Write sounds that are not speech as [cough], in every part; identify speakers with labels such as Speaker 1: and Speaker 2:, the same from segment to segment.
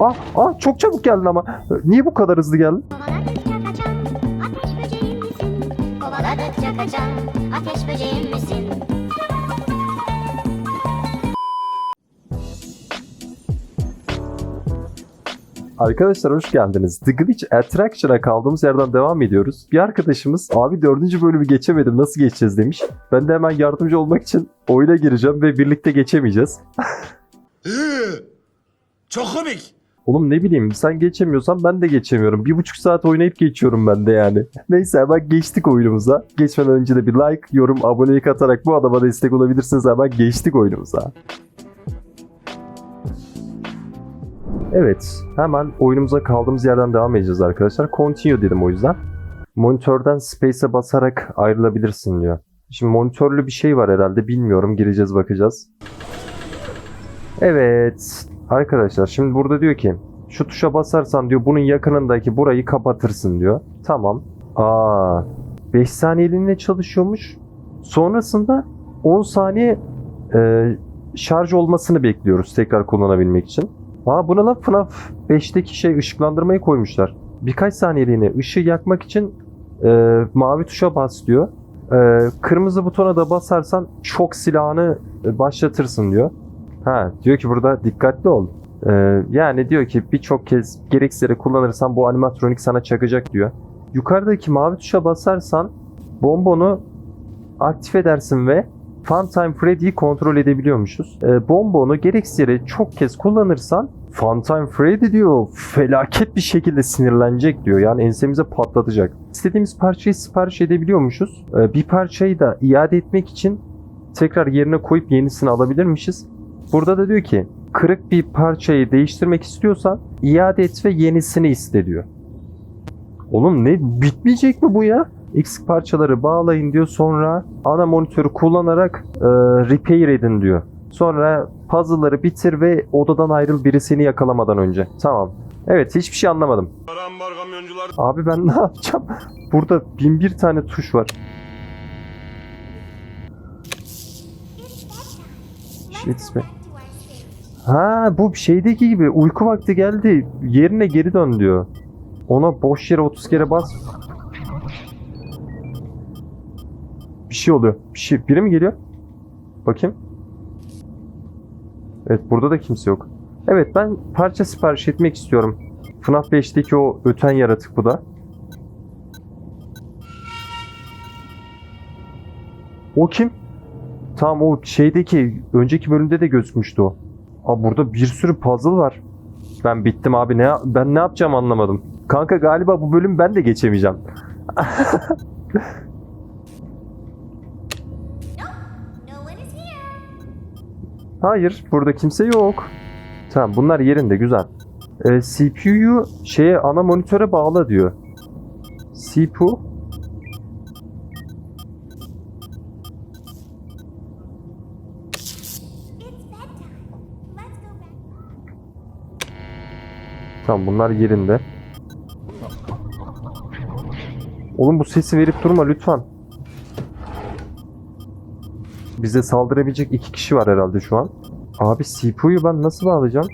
Speaker 1: Ah ah çok çabuk geldin ama. Niye bu kadar hızlı geldin?
Speaker 2: Kovaladıkça kaçan ateş böceğim misin? Kovaladıkça kaçan ateş böceğim misin?
Speaker 1: Arkadaşlar hoş geldiniz. The Glitch Attraction'a kaldığımız yerden devam ediyoruz. Bir arkadaşımız abi dördüncü bölümü geçemedim nasıl geçeceğiz demiş. Ben de hemen yardımcı olmak için oyuna gireceğim ve birlikte geçemeyeceğiz. [laughs]
Speaker 3: Çok komik.
Speaker 1: Oğlum ne bileyim sen geçemiyorsan ben de geçemiyorum. Bir buçuk saat oynayıp geçiyorum ben de yani. [laughs] Neyse hemen geçtik oyunumuza. Geçmeden önce de bir like, yorum, abonelik atarak bu adama destek olabilirsiniz. Hemen geçtik oyunumuza. Evet hemen oyunumuza kaldığımız yerden devam edeceğiz arkadaşlar. Continue dedim o yüzden. Monitörden space'e basarak ayrılabilirsin diyor. Şimdi monitörlü bir şey var herhalde bilmiyorum gireceğiz bakacağız. Evet arkadaşlar şimdi burada diyor ki şu tuşa basarsan diyor bunun yakınındaki burayı kapatırsın diyor. Tamam. Aa 5 saniyeliğine çalışıyormuş. Sonrasında 10 saniye e, şarj olmasını bekliyoruz tekrar kullanabilmek için. Aa buna lan FNAF 5'teki şey ışıklandırmayı koymuşlar. Birkaç saniyeliğine ışığı yakmak için e, mavi tuşa bas diyor. E, kırmızı butona da basarsan çok silahını e, başlatırsın diyor. Ha diyor ki burada dikkatli ol. Ee, yani diyor ki birçok kez gereksiz kullanırsan bu animatronik sana çakacak diyor. Yukarıdaki mavi tuşa basarsan bombonu aktif edersin ve Funtime Freddy'yi kontrol edebiliyormuşuz. Ee, bombonu gereksiz çok kez kullanırsan Funtime Freddy diyor felaket bir şekilde sinirlenecek diyor. Yani ensemize patlatacak. İstediğimiz parçayı sipariş edebiliyormuşuz. Ee, bir parçayı da iade etmek için tekrar yerine koyup yenisini alabilirmişiz. Burada da diyor ki kırık bir parçayı değiştirmek istiyorsan iade et ve yenisini iste diyor. Oğlum ne bitmeyecek mi bu ya? Eksik parçaları bağlayın diyor. Sonra ana monitörü kullanarak e, repair edin diyor. Sonra puzzle'ları bitir ve odadan ayrıl biri seni yakalamadan önce. Tamam. Evet hiçbir şey anlamadım. Abi ben [laughs] ne yapacağım? Burada bin bir tane tuş var. Be. Ha bu şeydeki gibi uyku vakti geldi. Yerine geri dön diyor. Ona boş yere 30 kere bas. Bir şey oluyor. Bir şey biri mi geliyor? Bakayım. Evet burada da kimse yok. Evet ben parça sipariş etmek istiyorum. FNAF 5'teki o öten yaratık bu da. O kim? Tamam o şeydeki önceki bölümde de gözükmüştü o. Aa burada bir sürü puzzle var. Ben bittim abi ne ben ne yapacağım anlamadım. Kanka galiba bu bölüm ben de geçemeyeceğim. [laughs] Hayır burada kimse yok. Tamam bunlar yerinde güzel. Ee, CPU'yu şeye ana monitöre bağla diyor. CPU Tamam bunlar yerinde. Oğlum bu sesi verip durma lütfen. Bize saldırabilecek iki kişi var herhalde şu an. Abi CPU'yu ben nasıl bağlayacağım?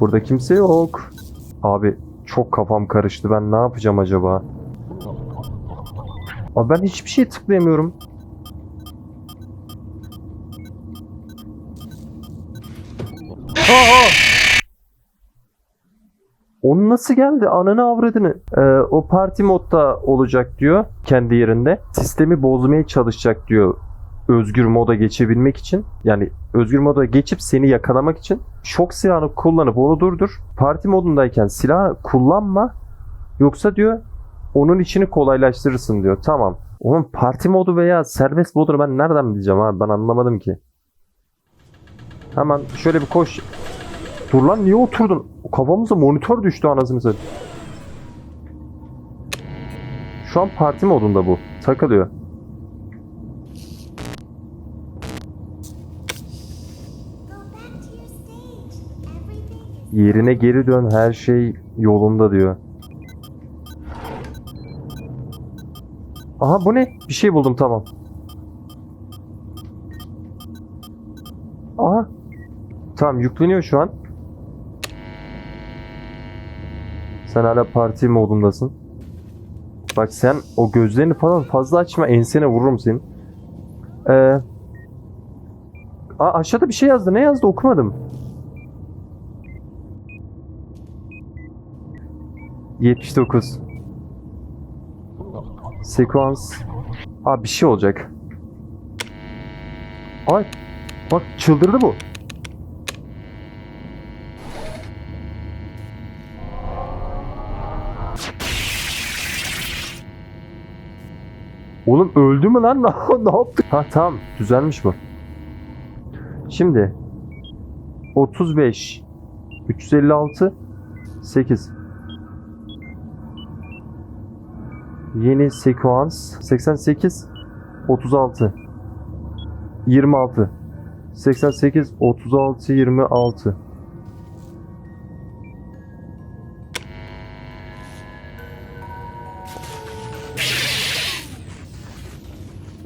Speaker 1: Burada kimse yok. Abi çok kafam karıştı. Ben ne yapacağım acaba? Abi ben hiçbir şey tıklayamıyorum. Onun nasıl geldi? Ananı avradını. Ee, o parti modda olacak diyor kendi yerinde. Sistemi bozmaya çalışacak diyor özgür moda geçebilmek için. Yani özgür moda geçip seni yakalamak için şok silahını kullanıp onu durdur. Parti modundayken silah kullanma. Yoksa diyor onun içini kolaylaştırırsın diyor. Tamam. Onun parti modu veya serbest modunu ben nereden bileceğim abi? Ben anlamadım ki. Hemen şöyle bir koş. Dur lan niye oturdun? Kafamıza monitör düştü anasını. Şu an parti modunda bu. Takılıyor. Yerine geri dön her şey yolunda diyor. Aha bu ne? Bir şey buldum tamam. Aha. Tamam yükleniyor şu an. Sen hala parti modundasın. Bak sen o gözlerini falan fazla açma ensene vururum senin. Ee, Aa, aşağıda bir şey yazdı. Ne yazdı okumadım. ...79. Sekans. Aa bir şey olacak. Ay. Bak çıldırdı bu. Oğlum öldü mü lan? [laughs] ne yaptı? Ha tamam düzelmiş bu. Şimdi 35 356 8 Yeni sekans 88 36 26 88 36 26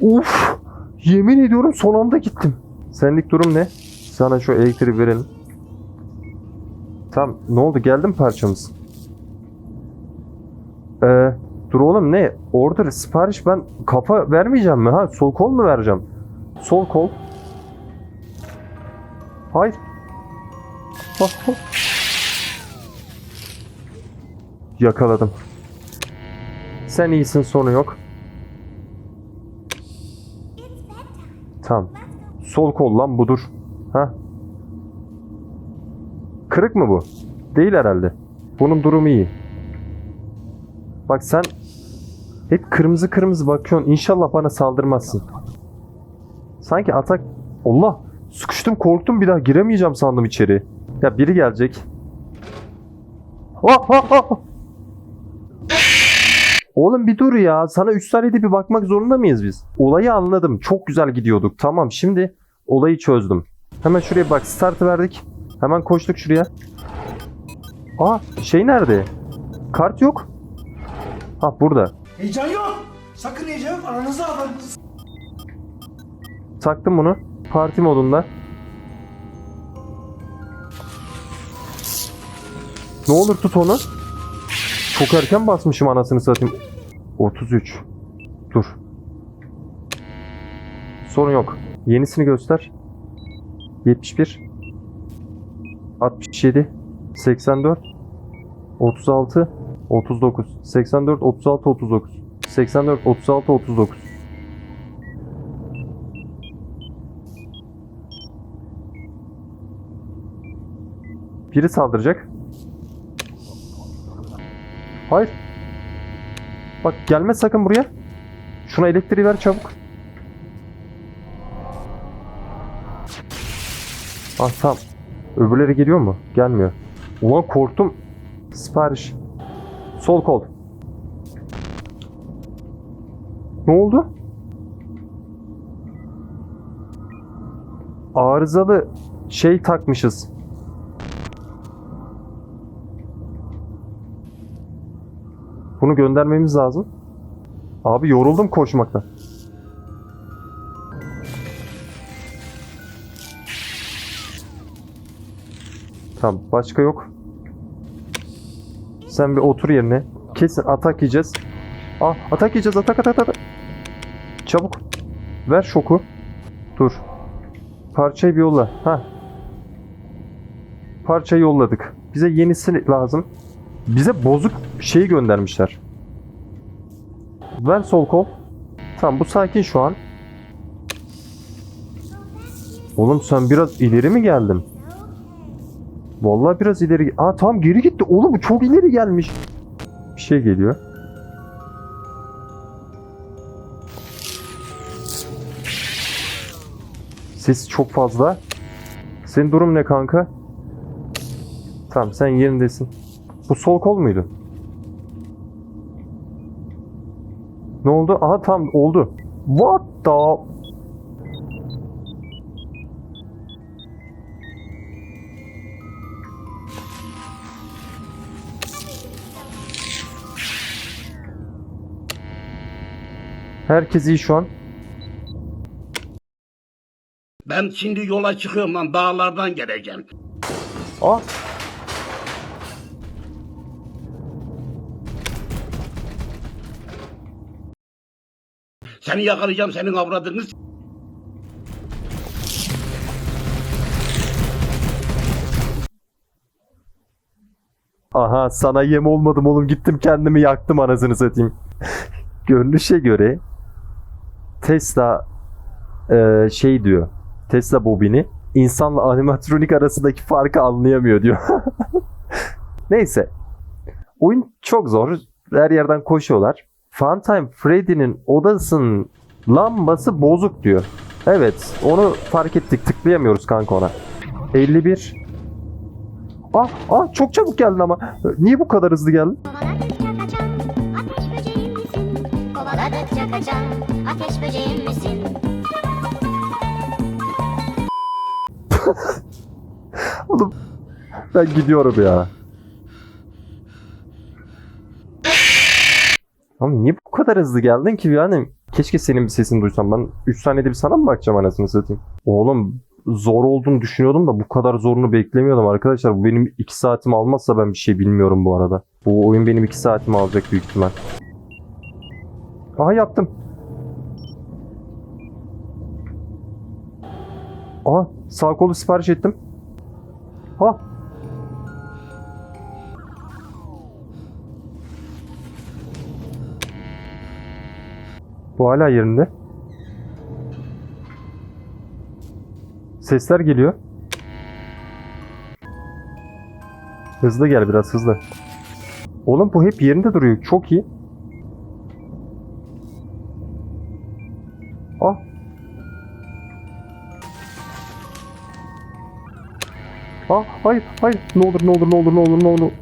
Speaker 1: Uf! Yemin ediyorum son anda gittim. Senlik durum ne? Sana şu elektriği verelim. Tamam ne oldu geldi mi parçamız? Ee, dur oğlum ne? Order sipariş ben kafa vermeyeceğim mi? Ha sol kol mu vereceğim? Sol kol. Hayır. Ah, ah. Yakaladım. Sen iyisin sonu yok. Tamam. Sol kol lan budur. Ha? Kırık mı bu? Değil herhalde. Bunun durumu iyi. Bak sen hep kırmızı kırmızı bakıyorsun. İnşallah bana saldırmazsın. Sanki atak... Allah! Sıkıştım korktum bir daha giremeyeceğim sandım içeri. Ya biri gelecek. Oh, oh, oh. Oğlum bir dur ya. Sana 3 saniyede bir bakmak zorunda mıyız biz? Olayı anladım. Çok güzel gidiyorduk. Tamam şimdi olayı çözdüm. Hemen şuraya bak. Startı verdik. Hemen koştuk şuraya. Aa şey nerede? Kart yok. Ha burada.
Speaker 4: Heyecan yok. Sakın heyecan yok. Aranızda alın.
Speaker 1: Taktım bunu. Parti modunda. Ne olur tut onu. Çok erken basmışım anasını satayım. 33. Dur. Sorun yok. Yenisini göster. 71. 67. 84. 36. 39. 84. 36. 39. 84. 36. 39. Biri saldıracak. Hayır. Bak gelme sakın buraya. Şuna elektriği ver çabuk. Ah tamam. Öbürleri geliyor mu? Gelmiyor. Ulan korktum. Sipariş. Sol kol. Ne oldu? Arızalı şey takmışız. Bunu göndermemiz lazım. Abi yoruldum koşmaktan. Tamam başka yok. Sen bir otur yerine. Kesin atak yiyeceğiz. Ah atak yiyeceğiz atak atak atak. Çabuk. Ver şoku. Dur. Parçayı bir yolla. Ha. Parçayı yolladık. Bize yenisi lazım. Bize bozuk şeyi göndermişler. Ver sol kol. Tamam bu sakin şu an. Oğlum sen biraz ileri mi geldin? Vallahi biraz ileri... Aa tamam geri gitti. Oğlum bu çok ileri gelmiş. Bir şey geliyor. Ses çok fazla. Senin durum ne kanka? Tamam sen yerindesin. Bu sol kol muydu? Ne oldu? Aha tam oldu. What the... Herkes iyi şu an.
Speaker 5: Ben şimdi yola çıkıyorum lan dağlardan geleceğim.
Speaker 1: Aa!
Speaker 5: Seni yakalayacağım senin avradını. s-
Speaker 1: Aha sana yem olmadım oğlum gittim kendimi yaktım anasını satayım. [laughs] Görünüşe göre Tesla e, şey diyor. Tesla bobini insanla animatronik arasındaki farkı anlayamıyor diyor. [laughs] Neyse. Oyun çok zor. Her yerden koşuyorlar. Funtime Freddy'nin odasının lambası bozuk diyor. Evet onu fark ettik. Tıklayamıyoruz kanka ona. 51 Ah, ah çok çabuk geldin ama. Niye bu kadar hızlı geldin?
Speaker 2: Kovaladıkça kaçan ateş böceğim misin? Kovaladıkça kaçan ateş böceğim misin?
Speaker 1: Oğlum ben gidiyorum ya. Ama niye bu kadar hızlı geldin ki yani? Keşke senin bir sesini duysam. Ben 3 saniyede bir sana mı bakacağım anasını satayım? Oğlum zor olduğunu düşünüyordum da bu kadar zorunu beklemiyordum arkadaşlar. Bu benim 2 saatimi almazsa ben bir şey bilmiyorum bu arada. Bu oyun benim 2 saatimi alacak büyük ihtimal. Aha yaptım. Aha sağ kolu sipariş ettim. Ha. Bu hala yerinde. Sesler geliyor. Hızlı gel biraz hızlı. Oğlum bu hep yerinde duruyor. Çok iyi. Ah. Ah hayır hayır. Ne olur ne olur ne olur ne olur ne olur.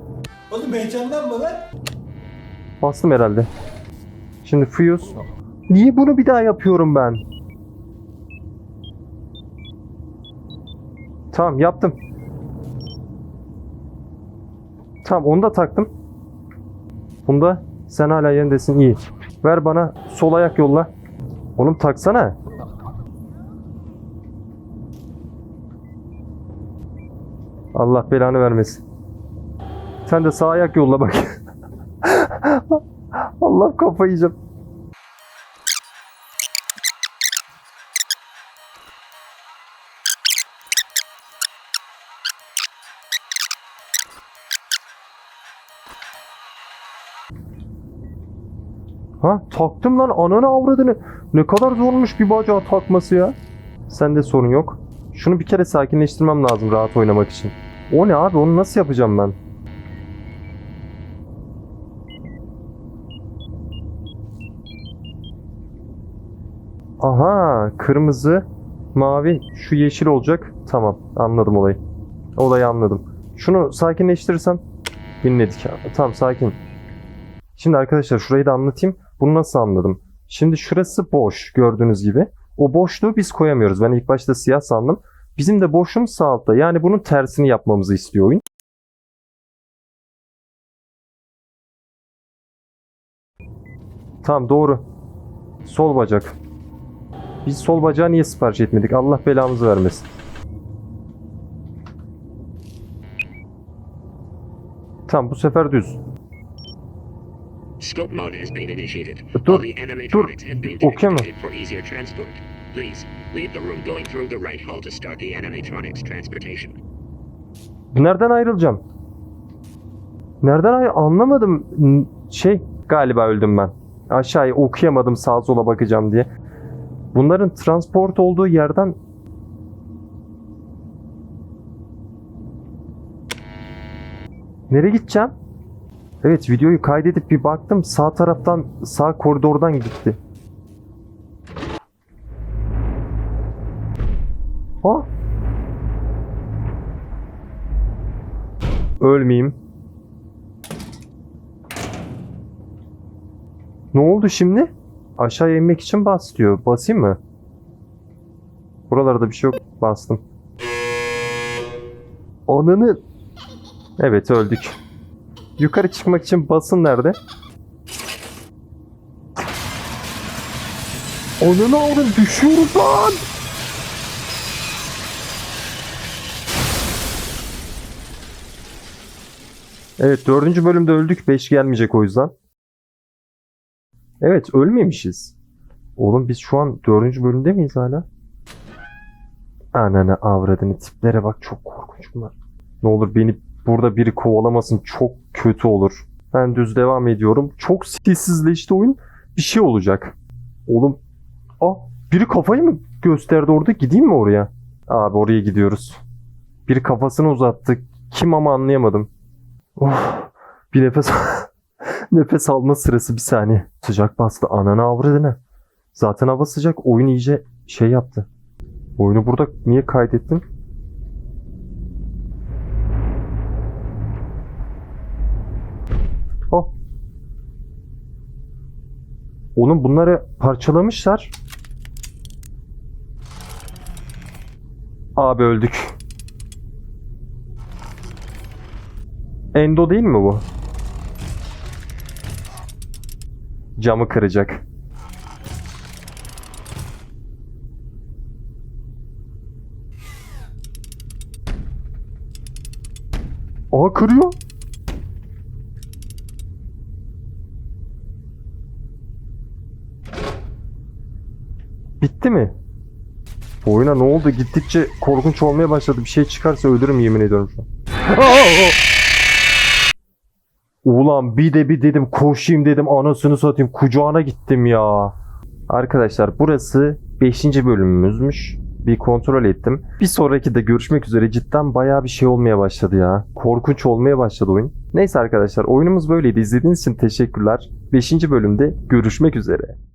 Speaker 4: Oğlum heyecandan mı lan?
Speaker 1: Bastım herhalde. Şimdi fuse. Niye bunu bir daha yapıyorum ben? Tamam yaptım. Tamam onu da taktım. Bunda sen hala yerindesin iyi. Ver bana sol ayak yolla. Oğlum taksana. Allah belanı vermesin. Sen de sağ ayak yolla bak. [laughs] Allah kafayı yiyeceğim. Ha taktım lan ananı avradını. Ne kadar zormuş bir bacağı takması ya. Sende sorun yok. Şunu bir kere sakinleştirmem lazım rahat oynamak için. O ne abi onu nasıl yapacağım ben? Aha kırmızı, mavi, şu yeşil olacak. Tamam anladım olayı. Olayı anladım. Şunu sakinleştirirsem dinledik. Tamam sakin. Şimdi arkadaşlar şurayı da anlatayım. Bunu nasıl anladım? Şimdi şurası boş gördüğünüz gibi. O boşluğu biz koyamıyoruz. Ben ilk başta siyah sandım. Bizim de boşluğumuz sağ altta. Yani bunun tersini yapmamızı istiyor oyun. Tamam doğru. Sol bacak. Biz sol bacağı niye sipariş etmedik? Allah belamızı vermesin. Tamam bu sefer düz.
Speaker 6: Scope mode has been initiated. All the animatronics have been activated for easier transport. Please, leave the room going through the right hull to start the animatronics transportation.
Speaker 1: Nereden ayrılacağım? Nereden ayrı anlamadım. Şey galiba öldüm ben. Aşağıya okuyamadım sağa sola bakacağım diye. Bunların transport olduğu yerden Nereye gideceğim? Evet videoyu kaydedip bir baktım sağ taraftan sağ koridordan gitti. Ha? Ölmeyeyim. Ne oldu şimdi? Aşağıya inmek için bas diyor. Basayım mı? Buralarda bir şey yok. Bastım. Ananı... Evet öldük. Yukarı çıkmak için basın nerede? Onun oğlum düşüyoruz lan. Evet dördüncü bölümde öldük. Beş gelmeyecek o yüzden. Evet ölmemişiz. Oğlum biz şu an dördüncü bölümde miyiz hala? Ananı avradını tiplere bak çok korkunç bunlar. Ne olur beni burada biri kovalamasın çok kötü olur. Ben düz devam ediyorum. Çok sessizleşti oyun. Bir şey olacak. Oğlum Aa, biri kafayı mı gösterdi orada? Gideyim mi oraya? Abi oraya gidiyoruz. Biri kafasını uzattı. Kim ama anlayamadım. Oh, bir nefes [laughs] nefes alma sırası bir saniye. Sıcak bastı. Ananı avradını. Zaten hava sıcak. Oyun iyice şey yaptı. Oyunu burada niye kaydettin? Oğlum bunları parçalamışlar. Abi öldük. Endo değil mi bu? Camı kıracak. Aa kırıyor. Bitti mi? Bu oyuna ne oldu? Gittikçe korkunç olmaya başladı. Bir şey çıkarsa ölürüm yemin ediyorum şu an. [laughs] Ulan bir de bir dedim koşayım dedim anasını satayım kucağına gittim ya. Arkadaşlar burası 5. bölümümüzmüş. Bir kontrol ettim. Bir sonraki de görüşmek üzere cidden bayağı bir şey olmaya başladı ya. Korkunç olmaya başladı oyun. Neyse arkadaşlar oyunumuz böyleydi. İzlediğiniz için teşekkürler. 5. bölümde görüşmek üzere.